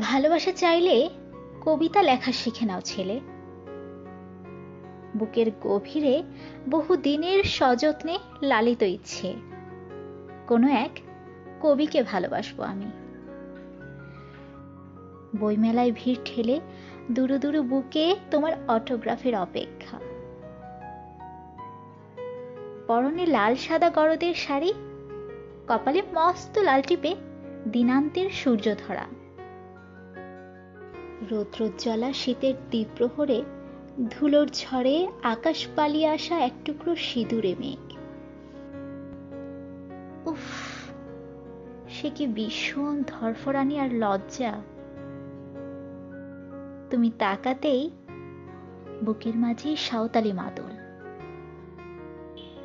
ভালোবাসা চাইলে কবিতা লেখা শিখে নাও, ছেলে। বুকের গভীরে বহু দিনের সযত্নে লালিত ইচ্ছে। কোনো এক কবিকে ভালোবাসবো আমি। বইমেলায় ভিড় ঠেলে দুরু দুরু বুকে তোমার অটোগ্রাফের অপেক্ষা। পরনে লাল সাদা গরদের শাড়ি, কপালে মস্ত লাল টিপে দিনান্তের সূর্য ধরা রৌদ্রোজ্জ্বলা শীতের দ্বীপ্রহরে ধুলোর ঝড়ে আকাশ পালিয়ে আসা এক টুকরো সিঁদুরে মেঘ। উফ, সে কি ভীষণ ধরফরানি আর লজ্জা। তুমি তাকাতেই বুকের মাঝে সাঁওতালি মাদল।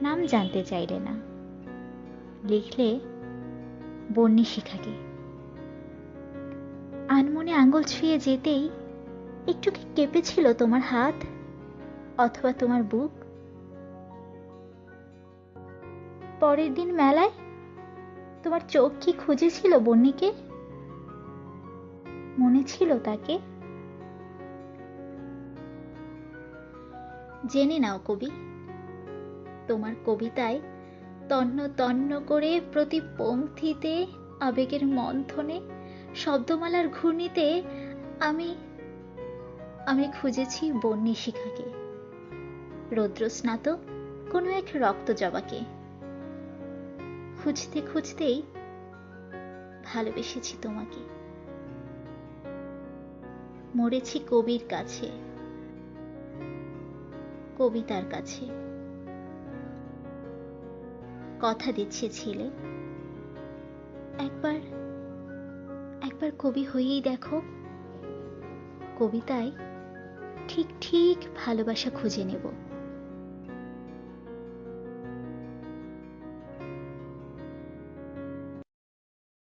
নাম জানতে চাইলে না। লিখলে বন্যি শিখাকে। আনমনে আঙুল ছুঁয়ে যেতেই একটু কি কেঁপেছিল তোমার হাত অথবা তোমার বুক? পরের দিন মেলায় তোমার চোখ কি খুঁজেছিল বন্নিকে? মনে ছিল তাকে। জেনে নাও কবি, তোমার কবিতায় তন্ন তন্ন করে প্রতি পংক্তিতে আবেগের মন্থনে শব্দমালার ঘূর্ণিতে আমি আমি খুঁজেছি বন্যী শিখাকে। রৌদ্রস্নাত কোনো এক রক্ত জবাকে। খুঁজতে খুঁজতেই ভালোবেসেছি তোমাকে। মরেছি কবির কাছে। কবিতার কাছে। কথা দিচ্ছে ছেলে। একবার একবার কবি হয়েই দেখো। কবিতায় ঠিক ঠিক ভালোবাসা খুঁজে নেব।